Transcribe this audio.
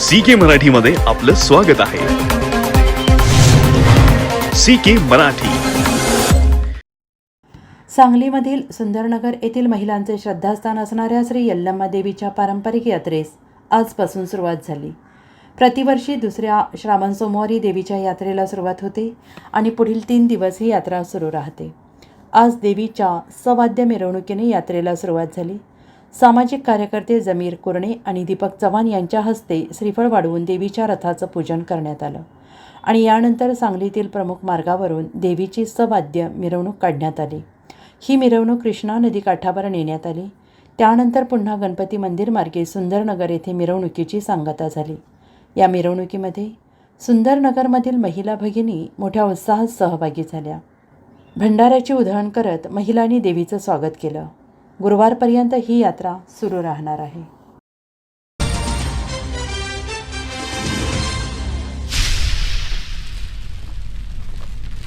C के मराठीमध्ये आपलं स्वागत आहे. C K Marathi. सांगलीमधील सुंदरनगर येथील महिलांचे श्रद्धास्थान असणाऱ्या श्री यल्लम्मा देवीच्या पारंपरिक यात्रेस आजपासून सुरुवात झाली. प्रतिवर्षी दुसऱ्या श्रावण सोमवारी देवीच्या यात्रेला सुरुवात होते आणि पुढील तीन दिवस ही यात्रा सुरू राहते. आज देवीच्या सवाद्य मिरवणुकीने यात्रेला सुरुवात झाली. सामाजिक कार्यकर्ते जमीर कुरणे आणि दीपक चव्हाण यांच्या हस्ते श्रीफळ वाढवून देवीच्या रथाचं पूजन करण्यात आलं. आणि यानंतर सांगलीतील प्रमुख मार्गावरून देवीची सवाद्य मिरवणूक काढण्यात आली. ही मिरवणूक कृष्णा नदी काठावर नेण्यात आली. त्यानंतर पुन्हा गणपती मंदिर मार्गे सुंदरनगर येथे मिरवणुकीची सांगता झाली. या मिरवणुकीमध्ये सुंदरनगरमधील महिला भगिनी मोठ्या उत्साहात सहभागी झाल्या. भंडाऱ्याची उधळण करत महिलांनी देवीचं स्वागत केलं. गुरुवारपर्यंत ही यात्रा सुरू राहणार आहे.